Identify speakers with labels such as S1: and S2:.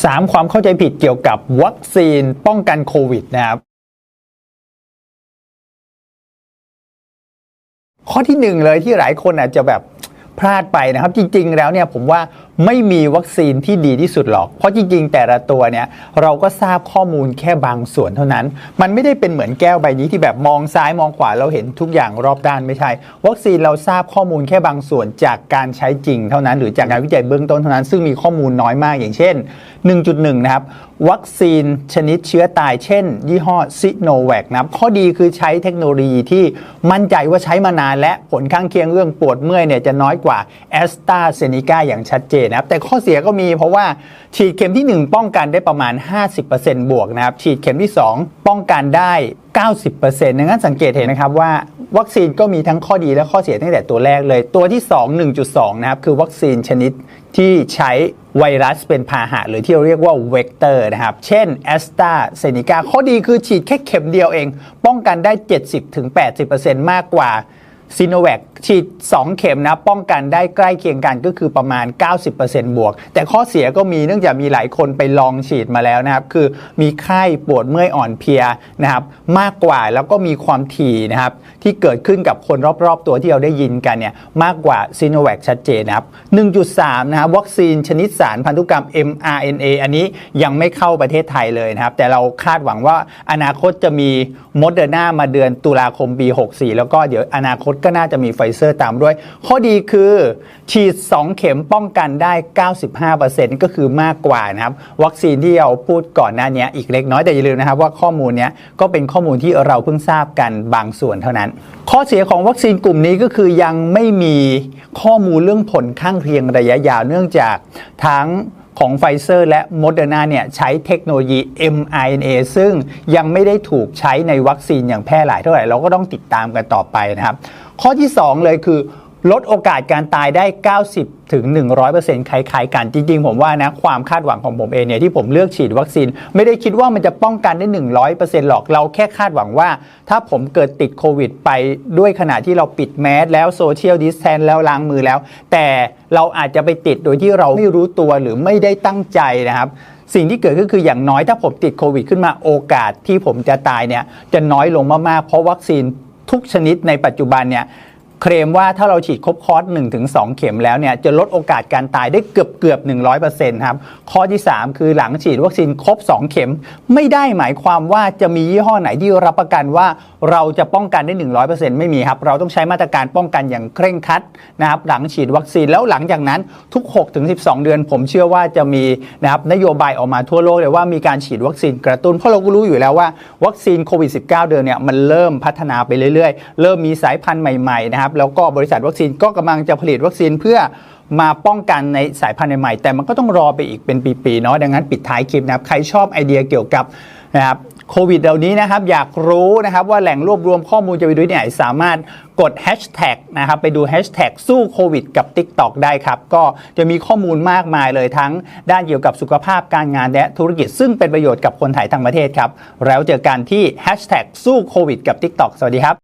S1: 3 ความเข้าใจผิดเกี่ยวกับวัคซีนป้องกันโควิดนะครับ ข้อที่หนึ่งเลยที่หลายคนอาจจะแบบพลาดไปนะครับ จริง ๆ แล้วเนี่ยผมว่า ไม่มีวัคซีนที่ดีที่สุดหรอก เพราะจริงๆ แต่ละตัวเนี่ยเราก็ทราบข้อมูลแค่บางส่วนเท่านั้น มันไม่ได้เป็นเหมือนแก้วใบนี้ที่แบบมองซ้ายมองขวาเราเห็นทุกอย่างรอบด้านไม่ใช่ วัคซีนเราทราบข้อมูลแค่บางส่วนจากการใช้จริงเท่านั้น หรือจากการวิจัยเบื้องต้นเท่านั้น ซึ่งมีข้อมูลน้อยมากอย่างเช่น 1.1 นะครับวัคซีนชนิดเชื้อตายเช่น ยี่ห้อซิโนแวคนะครับข้อดีคือใช้เทคโนโลยีที่มั่นใจว่าใช้มานานและผลข้างเคียงเรื่องปวดเมื่อยเนี่ยจะน้อยกว่าแอสตราเซเนกาอย่างชัดเจนนะครับ แต่ข้อเสียก็มีเพราะว่าฉีดเข็มที่ 1 ป้องกันได้ประมาณ 50%บวกนะครับ ฉีดเข็มที่ 2 ป้องกันได้ 90%ดังนั้นสังเกตเห็นนะครับว่าวัคซีนก็มีทั้งข้อดีและข้อเสียตั้งแต่ตัวแรกเลย ตัวที่ 2 1.2 นะครับ คือวัคซีนชนิดที่ใช้ไวรัสเป็นพาหะ หรือที่เราเรียกว่าเวกเตอร์นะครับ เช่นแอสตราเซเนกาข้อดีคือฉีดแค่เข็มเดียวเอง ป้องกันได้ 70-80%มากกว่า ซีโนแวคฉีด 2 เข็มนะ ป้องกันได้ใกล้เคียงกันก็คือประมาณ 90%บวก แต่ข้อเสียก็มีเนื่องจากมีหลายคนไปลองฉีดมาแล้วนะครับ คือมีไข้ปวดเมื่อยอ่อนเพลียนะครับมากกว่าแล้วก็มีความถี่นะครับที่เกิดขึ้นกับคนรอบๆ ตัวที่เราได้ยินกันเนี่ยมากกว่าซีโนแวคชัดเจนนะครับ 1.3 นะครับวัคซีนชนิดสารพันธุกรรม mRNA อันนี้ยังไม่เข้าประเทศไทยเลยนะครับ แต่เราคาดหวังว่าอนาคตจะมีโมเดอร์นามาเดือนตุลาคมปี 64 แล้วก็เดี๋ยวอนาคตก็น่าจะมีไฟเซอร์ตามด้วย ข้อดีคือฉีด 2 เข็มป้องกันได้ 95%ก็คือมากกว่านะครับวัคซีนที่เราพูดก่อนหน้านี้อีกเล็กน้อยแต่อย่าลืมนะครับว่าข้อมูลนี้ก็เป็นข้อมูลที่เราเพิ่งทราบกันบางส่วนเท่านั้น ข้อเสียของวัคซีนกลุ่มนี้ก็คือยังไม่มีข้อมูลเรื่องผลข้างเคียงระยะยาวเนื่องจากทั้งของไฟเซอร์และโมเดอร์นาเนี่ยใช้เทคโนโลยี mRNA ซึ่งยังไม่ได้ถูกใช้ในวัคซีนอย่างแพร่หลายเท่าไหร่ เราก็ต้องติดตามกันต่อไปนะครับ ข้อที่ 2 เลยคือ ลดโอกาสการตายได้ 90ถึง100%คล้ายๆกันจริงๆ ผมว่านะความคาดหวังของผมเองเนี่ยที่ผมเลือกฉีดวัคซีน ไม่ได้คิดว่ามันจะป้องกันได้ 100%หรอกเราแค่คาดหวังว่า ถ้าผมเกิดติดโควิดไปด้วยขณะที่เราปิดแมสแล้วโซเชียลดิสแทนแล้วล้างมือแล้ว แต่เราอาจจะไปติดโดยที่เราไม่รู้ตัวหรือไม่ได้ตั้งใจนะครับสิ่งที่เกิดก็คืออย่างน้อยถ้าผมติดโควิดขึ้นมาโอกาสที่ผมจะตายเนี่ยจะน้อยลงมากๆ เพราะวัคซีน ทุกชนิดในปัจจุบันเนี่ย เคลมว่าถ้าเราฉีดครบคอร์ส1-2 เข็มแล้วเนี่ยจะลดโอกาสการตายได้เกือบเกือบ100%ครับข้อที่ 3 คือหลังฉีดวัคซีนครบ 2 เข็ม ไม่ได้หมายความว่าจะมียี่ห้อไหนที่รับประกันว่าเราจะป้องกันได้ 100%ไม่มีครับ เราต้องใช้มาตรการป้องกันอย่างเคร่งครัดนะครับหลังฉีดวัคซีนแล้วหลังจากนั้นทุก 6-12 เดือน ผมเชื่อว่าจะมีนะครับนโยบายออกมาทั่วโลกเลยว่ามีการฉีดวัคซีนกระตุ้นเพราะเราก็รู้อยู่แล้วว่าวัคซีนโควิด -19 เดือนเนี่ยมันเริ่มพัฒนาไปเรื่อยๆ เริ่มมีสายพันธุ์ใหม่ๆนะครับแล้วก็บริษัทวัคซีนก็กำลังจะผลิตวัคซีนเพื่อมาป้องกันในสายพันธุ์ใหม่แต่มันก็ต้องรอไปอีกเป็นปีๆเนาะดังนั้นปิดท้ายคลิปนะครับใครชอบไอเดียเกี่ยวกับนะครับโควิดเหล่านี้นะครับ อยากรู้นะครับว่าแหล่งรวบรวมข้อมูลจะไปดูที่ไหนสามารถกดแฮชแท็กนะครับไปดูแฮชแท็กสู้โควิดกับ TikTok ได้ครับ ก็จะมีข้อมูลมากมายเลยทั้งด้านเกี่ยวกับสุขภาพการงานและธุรกิจ ซึ่งเป็นประโยชน์กับคนไทยทั้งประเทศครับ แล้วเจอกันที่แฮชแท็กสู้โควิดกับ TikTok สวัสดีครับ